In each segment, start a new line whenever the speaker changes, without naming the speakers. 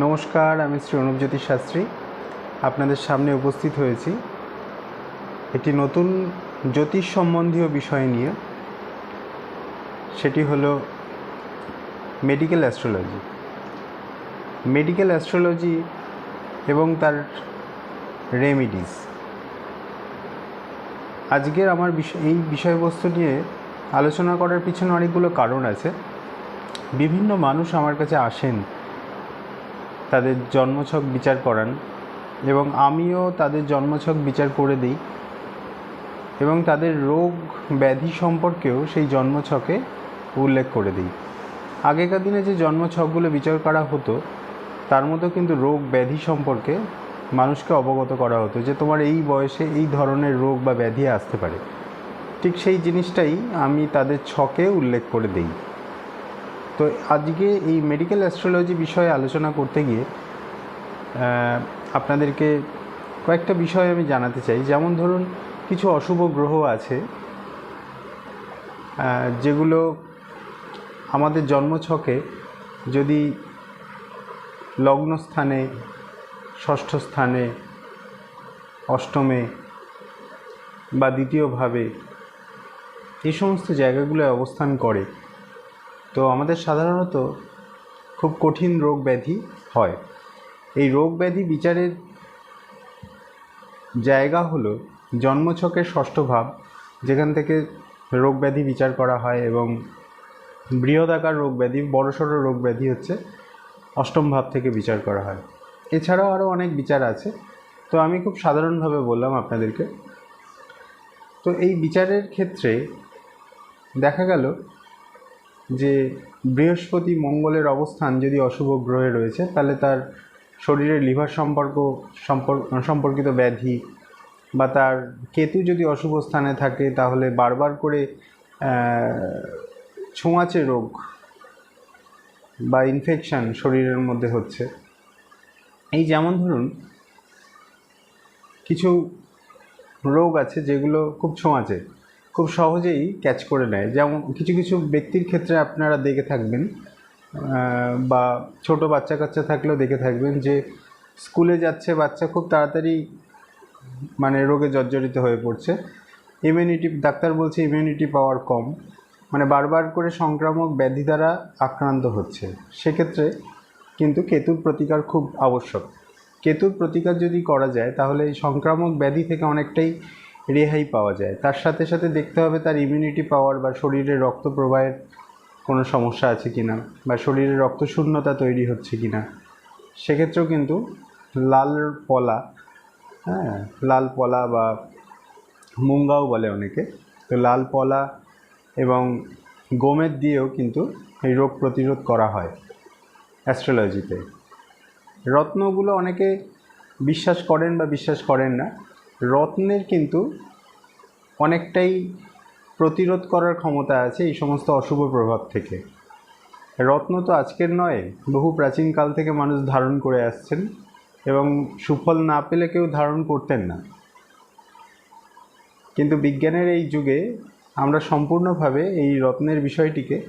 নমস্কার, আমি শ্রী অনুপজ্যোতি শাস্ত্রী। আপনাদের সামনে উপস্থিত হয়েছি একটি নতুন জ্যোতিষ সম্বন্ধীয় বিষয় নিয়ে। সেটি হলো মেডিকেল অ্যাস্ট্রোলজি মেডিকেল অ্যাস্ট্রোলজি এবং তার রেমিডিস আজকের আমার বিষয়, এই বিষয়বস্তু নিয়ে আলোচনা করার পিছনে অনেকগুলো কারণ আছে। বিভিন্ন মানুষ আমার কাছে আসেন তাদের জন্মছক বিচার করান এবং আমিও তাদের জন্মছক বিচার করে দিই এবং তাদের রোগ ব্যাধি সম্পর্কেও সেই জন্মছকে উল্লেখ করে দিই। আগেকার দিনে যে জন্মছকগুলো বিচার করা হতো, তার মধ্যে কিন্তু রোগ ব্যাধি সম্পর্কে মানুষকে অবগত করা হতো যে তোমার এই বয়সে এই ধরনের রোগ বা ব্যাধি আসতে পারে। ঠিক সেই জিনিসটাই আমি তাদের ছকে উল্লেখ করে দিই। তো আজকে এই মেডিকেল অ্যাস্ট্রোলজি বিষয়ে আলোচনা করতে গিয়ে আপনাদেরকে কয়েকটা বিষয় আমি জানাতে চাই। যেমন ধরুন, কিছু অশুভ গ্রহ আছে যেগুলো আমাদের জন্মছকে যদি লগ্নস্থানে ষষ্ঠ স্থানে অষ্টমে বা দ্বিতীয়ভাবে এই সমস্ত জায়গাগুলোয় অবস্থান করে তো আমাদের সাধারণত খুব কঠিন রোগ ব্যাধি হয়। এই রোগ ব্যাধি বিচারের জায়গা হলো জন্মছকের ষষ্ঠ ভাব, যেখান থেকে রোগ ব্যাধি বিচার করা হয় এবং বৃহদাকার রোগ ব্যাধি বড়সড় রোগ ব্যাধি হচ্ছে অষ্টম ভাব থেকে বিচার করা হয়। এছাড়াও আরও অনেক বিচার আছে। তো আমি খুব সাধারণভাবে বললাম আপনাদেরকে। তো এই বিচারের ক্ষেত্রে দেখা গেল যে বৃহস্পতি মঙ্গলের অবস্থান যদি অশুভ গ্রহে রয়েছে, তাহলে তার শরীরের লিভার সম্পর্ক সম্পর্ক সম্পর্কিত ব্যাধি বা তার কেতু যদি অশুভ স্থানে থাকে, তাহলে বারবার করে ছোঁয়াচে রোগ বা ইনফেকশান শরীরের মধ্যে হচ্ছে। এই যেমন ধরুন, কিছু রোগ আছে যেগুলো খুব ছোঁয়াচে। খুব সহজেই ক্যাচ করে নেয়। যেমন কিছু কিছু ব্যক্তির ক্ষেত্রে আপনারা দেখে থাকবেন বা ছোট বাচ্চা কাচ্চা থাকলেও দেখে থাকবেন যে স্কুলে যাচ্ছে বাচ্চা খুব তাড়াতাড়ি মানে রোগে জর্জরিত হয়ে পড়ছে। ইমিউনিটি ডাক্তার বলছে ইমিউনিটি পাওয়ার কম। মানে বারবার করে সংক্রামক ব্যাধি দ্বারা আক্রান্ত হচ্ছে। সেক্ষেত্রে কিন্তু কেতুর প্রতিকার খুব আবশ্যক। কেতুর প্রতিকার যদি করা যায়, তাহলে এই সংক্রামক ব্যাধি থেকে অনেকটাই রেহাই পাওয়া যায়। তার সাথে সাথে দেখতে হবে তার ইমিউনিটি পাওয়ার বা শরীরে রক্ত প্রবাহের কোনো সমস্যা আছে কি না বা শরীরে রক্ত শূন্যতা তৈরি হচ্ছে কি না সেক্ষেত্রেও কিন্তু লাল পলা হ্যাঁ লাল পলা বা মুঙ্গাও বলে অনেকে। তো লাল পলা এবং গোমেদ দিয়েও কিন্তু এই রোগ প্রতিরোধ করা হয় অ্যাস্ট্রোলজিতে রত্নগুলো অনেকে বিশ্বাস করেন বা বিশ্বাস করেন না রত্নের কিন্তু অনেকটাই প্রতিরোধ করার ক্ষমতা আছে এই সমস্ত অশুভ প্রভাব থেকে। রত্ন তো আজকের নয়, বহু প্রাচীনকাল থেকে মানুষ ধারণ করে আসছেন এবং সুফল না পেলে কেউ ধারণ করতেন না। কিন্তু বিজ্ঞানের এই যুগে আমরা সম্পূর্ণভাবে এই রত্নের বিষয়টিকে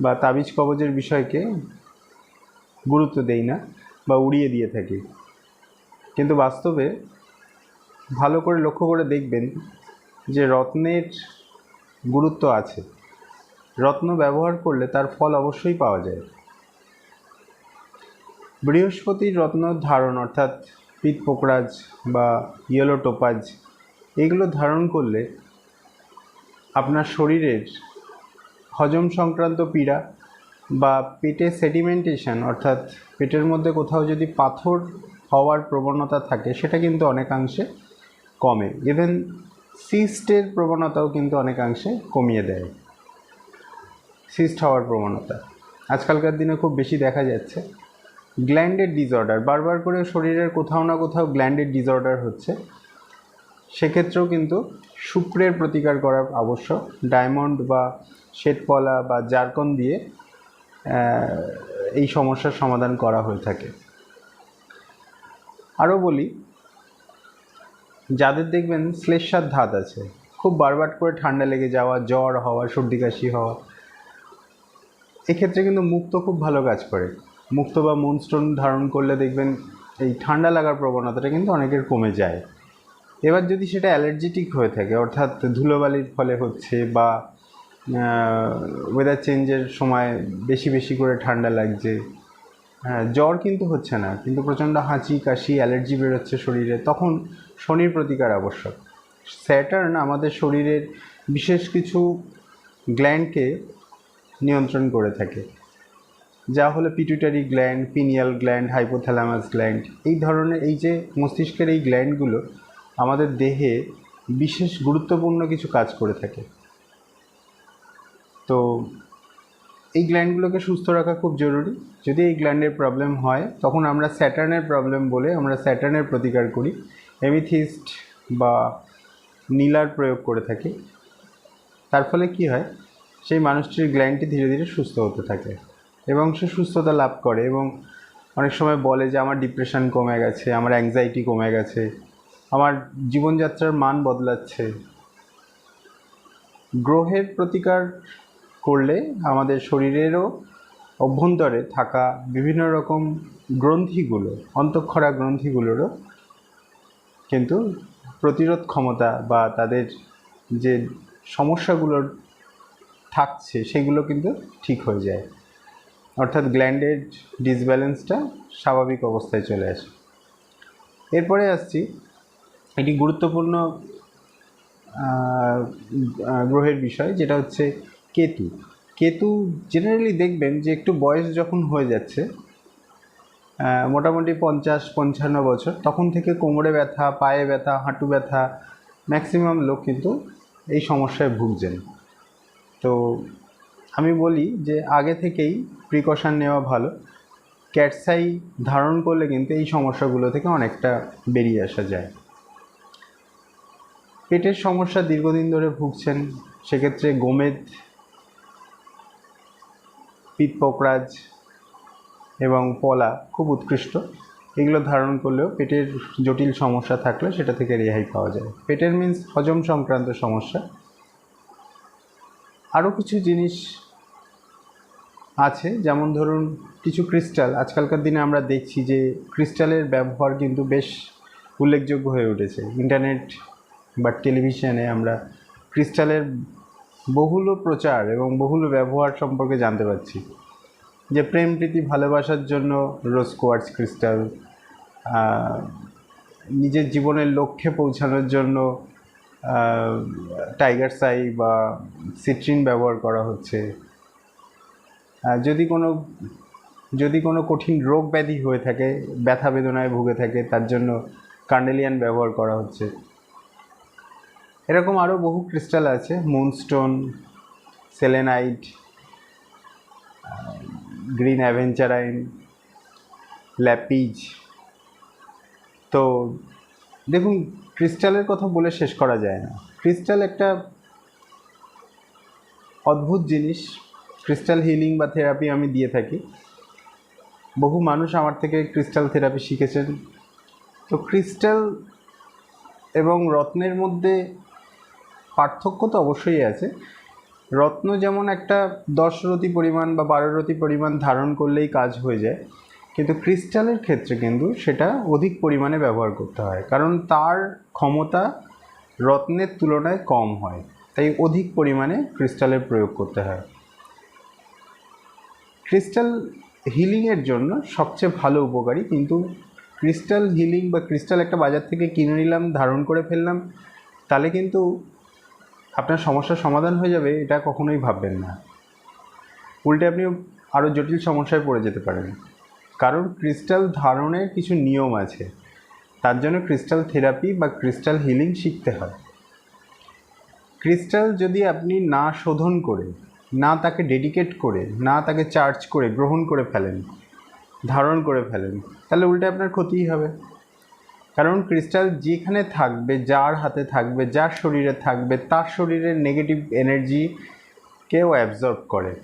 বা তাবিজ কবজের বিষয়কে গুরুত্ব দেই না বা উড়িয়ে দিয়ে থাকি। কিন্তু বাস্তবে ভালো করে লক্ষ্য করে দেখবেন যে রত্নের গুরুত্ব আছে। রত্ন ব্যবহার করলে তার ফল অবশ্যই পাওয়া যায়। বৃহস্পতির রত্ন ধারণ, অর্থাৎ পিত পোকরাজ বা ইয়েলো টোপাজ, এগুলো ধারণ করলে আপনার শরীরের হজম সংক্রান্ত পীড়া বা পেটে সেডিমেন্টেশন অর্থাৎ পেটের মধ্যে কোথাও যদি পাথর হওয়ার প্রবণতা থাকে, সেটা কিন্তু অনেকাংশে কমে। ইভেন সিস্টের প্রবণতাও কিন্তু অনেকাংশে কমিয়ে দেয়। সিস্ট হওয়ার প্রবণতা। আজকালকার দিনে খুব বেশি দেখা যাচ্ছে। গ্ল্যান্ডের ডিসঅর্ডার বারবার করে শরীরের কোথাও না কোথাও গ্ল্যান্ডের ডিসঅর্ডার হচ্ছে। সেক্ষেত্রেও কিন্তু শুক্রের প্রতিকার করা আবশ্যক ডায়মন্ড বা শ্বেতপলা বা জারকন দিয়ে এই সমস্যার সমাধান করা হয়ে থাকে। আরও বলি যাদের দেখবেন শ্লেষার ধাত আছে, খুব বারবার করে ঠান্ডা লেগে যাওয়া, জ্বর হওয়া, সর্দি কাশি হওয়া, এক্ষেত্রে কিন্তু মুক্ত খুব ভালো কাজ করে। মুক্ত বা মুনস্টোন ধারণ করলে দেখবেন এই ঠান্ডা লাগার প্রবণতাটা কিন্তু অনেকের কমে যায়। এবার যদি সেটা অ্যালার্জেটিক হয়ে থাকে, অর্থাৎ ধুলোবালির ফলে হচ্ছে বা ওয়েদার চেঞ্জের সময় বেশি বেশি করে ঠান্ডা লাগছে হ্যাঁ জ্বর কিন্তু হচ্ছে না, কিন্তু প্রচণ্ড হাঁচি, কাশি, অ্যালার্জি বেরোচ্ছে শরীরে, তখন শনির প্রতিকার আবশ্যক। স্যাটার্ন আমাদের শরীরের বিশেষ কিছু গ্ল্যান্ডকে নিয়ন্ত্রণ করে থাকে, যা হলো pituitary gland, pineal gland, hypothalamus gland, এই ধরনের, এই যে মস্তিষ্কের এই গ্ল্যান্ডগুলো আমাদের দেহে বিশেষ গুরুত্বপূর্ণ কিছু কাজ করে থাকে। তো এই গ্ল্যান্ডগুলোকে সুস্থ রাখা খুব জরুরি। যদি এই গ্ল্যান্ডের প্রবলেম হয়, তখন আমরা স্যাটার্নের প্রবলেম বলে আমরা স্যাটার্নের প্রতিকার করি। এমিথিস্ট বা নীলার প্রয়োগ করে থাকি। তার ফলে কি হয়? সেই মানুষটির গ্ল্যান্ডটি ধীরে ধীরে সুস্থ হতে থাকে এবং সে সুস্থতা লাভ করে এবং অনেক সময় বলে যে, আমার ডিপ্রেশন কমে গেছে, আমার অ্যাংজাইটি কমে গেছে, আমার জীবনযাত্রার মান বদলাচ্ছে। গ্রহের প্রতিকার করলে আমাদের শরীরেরও অভ্যন্তরে থাকা বিভিন্ন রকম গ্রন্থিগুলো, অন্তঃক্ষরা গ্রন্থিগুলোরও কিন্তু প্রতিরোধ ক্ষমতা বা তাদের যে সমস্যাগুলোর থাকছে, সেগুলো কিন্তু ঠিক হয়ে যায়। অর্থাৎ গ্ল্যান্ডের ডিসব্যালেন্সটা স্বাভাবিক অবস্থায় চলে আসে। এরপরে আসছি, একটি গুরুত্বপূর্ণ গ্রহের বিষয়, যেটা হচ্ছে কেতু। কেতু জেনারেলি দেখবেন যে একটু বয়স যখন হয়ে যাচ্ছে মোটামুটি পঞ্চাশ, পঞ্চান্ন বছর, তখন থেকে কোমরে ব্যথা, পায়ে ব্যথা, হাঁটু ব্যথা ম্যাক্সিমাম লোক কিন্তু এই সমস্যায় ভুগছেন। তো আমি বলি যে আগে থেকেই প্রিকশন নেওয়া ভালো। ক্যাটসাই ধারণ করলে কিন্তু এই সমস্যাগুলো থেকে অনেকটা বেরিয়ে আসা যায়। পেটের সমস্যা দীর্ঘদিন ধরে ভুগছেন, সেক্ষেত্রে গোমেদ পিতপকরাজ এবং পলা খুব উৎকৃষ্ট। এগুলো ধারণ করলেও পেটের জটিল সমস্যা থাকলে সেটা থেকে রেহাই পাওয়া যায়। পেটের মিন্স হজম সংক্রান্ত সমস্যা। আরও কিছু জিনিস আছে, যেমন ধরুন কিছু ক্রিস্টাল আজকালকার দিনে আমরা দেখছি যে ক্রিস্টালের ব্যবহার কিন্তু বেশ উল্লেখযোগ্য হয়ে উঠেছে। ইন্টারনেট বা টেলিভিশনে আমরা ক্রিস্টালের বহুল প্রচার এবং বহুল ব্যবহার সম্পর্কে জানতে পারছি। যে প্রেম, প্রীতি, ভালোবাসার জন্য রোজ কোয়ার্টস ক্রিস্টাল নিজের জীবনের লক্ষ্যে পৌঁছানোর জন্য টাইগার সাই বা সিট্রিন ব্যবহার করা হচ্ছে। যদি কোনো যদি কোনো কঠিন রোগ ব্যাধি হয়ে থাকে, ব্যথা বেদনায় ভুগে থাকে, তার জন্য কার্নেলিয়ান ব্যবহার করা হচ্ছে। এরকম আরও বহু ক্রিস্টাল আছে moonstone selenite green aventurine lapis তো দেখুন ক্রিস্টালের কথা বলে শেষ করা যায় না। ক্রিস্টাল একটা অদ্ভুত জিনিস। ক্রিস্টাল হিলিং বা থেরাপি আমি দিয়ে থাকি। বহু মানুষ আমার থেকে ক্রিস্টাল থেরাপি শিখেছেন। তো ক্রিস্টাল এবং রত্নের মধ্যে পার্থক্য তো অবশ্যই আছে। রত্ন যেমন একটা দশ রতি পরিমাণ বা বারো রতি পরিমাণ ধারণ করলেই কাজ হয়ে যায়, কিন্তু ক্রিস্টালের ক্ষেত্রে কিন্তু সেটা অধিক পরিমাণে ব্যবহার করতে হয়, কারণ তার ক্ষমতা রত্নের তুলনায় কম হয়, তাই অধিক পরিমাণে ক্রিস্টালের প্রয়োগ করতে হয়। ক্রিস্টাল হিলিংয়ের জন্য সবচেয়ে ভালো উপকারী কিন্তু ক্রিস্টাল হিলিং বা ক্রিস্টাল একটা বাজার থেকে কিনে নিলাম, ধারণ করে ফেললাম, তাহলে কিন্তু আপনার সমস্যার সমাধান হয়ে যাবে, এটা কখনোই ভাববেন না। উল্টে আপনি আরও জটিল সমস্যায় পড়ে যেতে পারেন। কারণ ক্রিস্টাল ধারণের কিছু নিয়ম আছে। তার জন্য ক্রিস্টাল থেরাপি বা ক্রিস্টাল হিলিং শিখতে হয়। ক্রিস্টাল যদি আপনি না শোধন করে, না তাকে ডেডিকেট করে, না তাকে চার্জ করে, গ্রহণ করে ফেলেন, ধারণ করে ফেলেন, তাহলে উল্টে আপনার ক্ষতিই হবে। কারণ ক্রিস্টাল যেখানে থাকবে, যার হাতে থাকবে, যার শরীরে থাকবে, তার শরীরের নেগেটিভ এনার্জিকেও অ্যাবজর্ব করে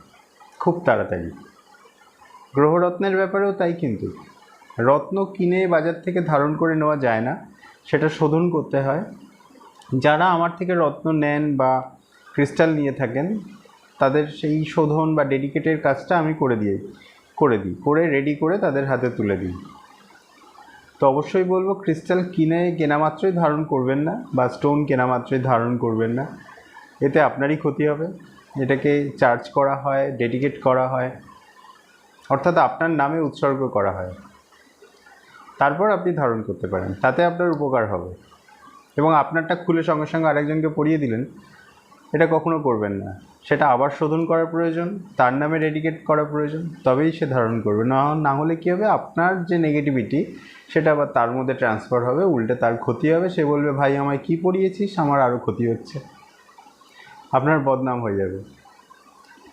খুব তাড়াতাড়ি। গ্রহরত্নের ব্যাপারেও তাই কিন্তু। রত্ন কিনে বাজার থেকে ধারণ করে নেওয়া যায় না, সেটা শোধন করতে হয়। যারা আমার থেকে রত্ন নেন বা ক্রিস্টাল নিয়ে থাকেন, তাদের সেই শোধন বা ডেডিকেটের কাজটা আমি করে দিই করে দিই, করে রেডি করে তাদের হাতে তুলে দিই। তো অবশ্যই বলব ক্রিস্টাল কিনে কেনা মাত্রই ধারণ করবেন না বা স্টোন কেনা মাত্রই ধারণ করবেন না। এতে আপনারই ক্ষতি হবে। এটাকে চার্জ করা হয় ডেডিকেট করা হয়, অর্থাৎ আপনার নামে উৎসর্গ করা হয়। তারপর আপনি ধারণ করতে পারেন। তাতে আপনার উপকার হবে। এবং আপনারটা খুলে সঙ্গে সঙ্গে আরেকজনকে পরিয়ে দিলেন, এটা কখনো করবেন না। সেটা আবার শোধন করা প্রয়োজন, তার নামে ডেডিকেট করা প্রয়োজন, তবেই সে ধারণ করবে। না না হলে কী হবে? আপনার যে নেগেটিভিটি সেটা আবার তার মধ্যে ট্রান্সফার হবে, উল্টে তার ক্ষতি হবে। সে বলবে, ভাই, আমায় কী পড়িয়েছিস? আমার আরও ক্ষতি হচ্ছে। আপনার বদনাম হয়ে যাবে।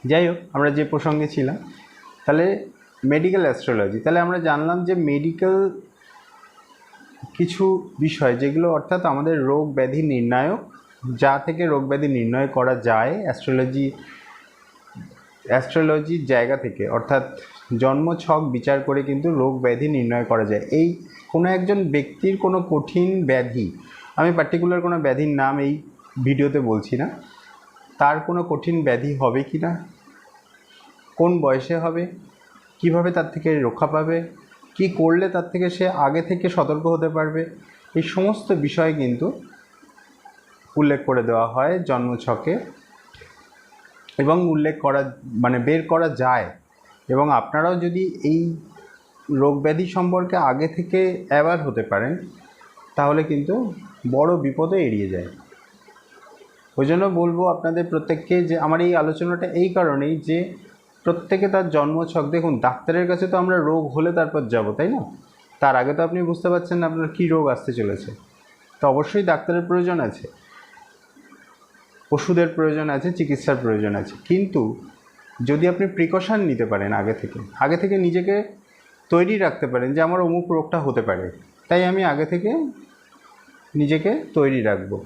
যাই হোক, আমরা যে প্রসঙ্গে ছিলাম, তাহলে মেডিকেল অ্যাস্ট্রোলজি তাহলে আমরা জানলাম যে মেডিকেল কিছু বিষয়, যেগুলো অর্থাৎ আমাদের রোগ ব্যাধি নির্ণায়ক যা থেকে রোগ ব্যাধি নির্ণয় করা যায় অ্যাস্ট্রোলজি অ্যাস্ট্রোলজির জায়গা থেকে, অর্থাৎ জন্ম ছক বিচার করে কিন্তু রোগ ব্যাধি নির্ণয় করা যায়। এই কোনো একজন ব্যক্তির কোনো কঠিন ব্যাধি, আমি পার্টিকুলার কোনো ব্যাধির নাম এই ভিডিওতে বলছি না, তার কোনো কঠিন ব্যাধি হবে কি না, কোন বয়সে হবে, কীভাবে তার থেকে রক্ষা পাবে, কি করলে তার থেকে সে আগে থেকে সতর্ক হতে পারবে, এই সমস্ত বিষয় কিন্তু উল্লেখ করে দেওয়া হয় জন্মছকে এবং উল্লেখ করা মানে বের করা যায়। এবং আপনারাও যদি এই রোগ ব্যাধি সম্পর্কে আগে থেকে অ্যাওয়ার হতে পারেন, তাহলে কিন্তু বড় বিপদে এড়িয়ে যায়। ওই জন্য বলব আপনাদের প্রত্যেককে যে, আমার এই আলোচনাটা এই কারণেই যে, প্রত্যেকে তার জন্মছক, দেখুন, ডাক্তারের কাছে তো আমরা রোগ হলে তারপর যাব, তাই না? তার আগে তো আপনি বুঝতে পারছেন না আপনার কী রোগ আসতে চলেছে। তো অবশ্যই ডাক্তারের প্রয়োজন আছে। ওষুধের প্রয়োজন আছে, চিকিৎসার প্রয়োজন আছে। কিন্তু যদি আপনি প্রিকশন নিতে পারেন আগে থেকে আগে থেকে নিজেকে তৈরি রাখতে পারেন যে আমার অমুক রোগটা হতে পারে। তাই আমি আগে থেকে নিজেকে তৈরি রাখব।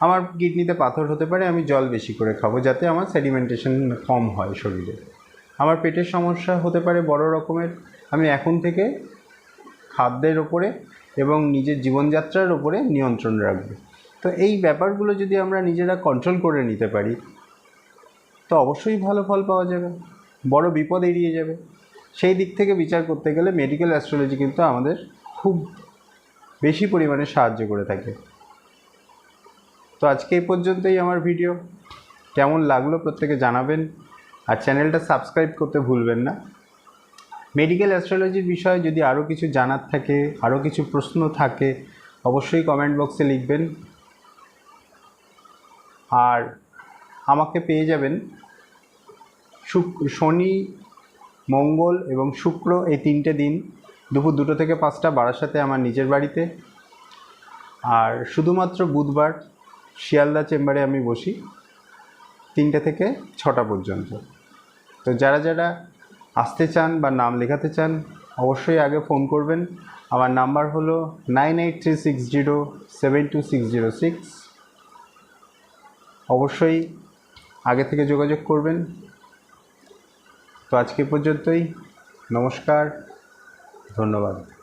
আমার কিডনিতে পাথর হতে পারে, আমি জল বেশি করে খাব যাতে আমার সেডিমেন্টেশন কম হয় শরীরে। আমার পেটের সমস্যা হতে পারে বড় রকমের, আমি এখন থেকে খাদ্যের ওপরে এবং নিজের জীবনযাত্রার ওপরে নিয়ন্ত্রণ রাখব। তো এই ব্যাপারগুলো যদি আমরা নিজেরা কন্ট্রোল করে নিতে পারি, তো অবশ্যই ভালো ফল পাওয়া যাবে। বড় বিপদ এড়িয়ে যাবে। সেই দিক থেকে বিচার করতে গেলে মেডিকেল অ্যাস্ট্রোলজি কিন্তু আমাদের খুব বেশি পরিমাণে সাহায্য করে থাকে। তো আজকে এই পর্যন্তই আমার ভিডিও কেমন লাগল প্রত্যেকে জানাবেন। আর চ্যানেলটা সাবস্ক্রাইব করতে ভুলবেন না। মেডিকেল অ্যাস্ট্রোলজির বিষয়ে যদি আরও কিছু জানার থাকে আরও কিছু প্রশ্ন থাকে, অবশ্যই কমেন্ট বক্সে লিখবেন। আর আমাকে পেয়ে যাবেন শনি, মঙ্গল এবং শুক্র এই তিনটে দিন। দুপুর দুটো থেকে পাঁচটা বারাসাতে আমার নিজের বাড়িতে। আর শুধুমাত্র বুধবার শিয়ালদা চেম্বারে আমি বসি তিনটে থেকে ছটা পর্যন্ত। তো যারা যারা আসতে চান বা নাম লেখাতে চান, অবশ্যই আগে ফোন করবেন। আমার নাম্বার হলো nine eight three six zero seven two six zero six. অবশ্যই আগে থেকে যোগাযোগ করবেন। তো আজকে পর্যন্তই। নমস্কার। ধন্যবাদ।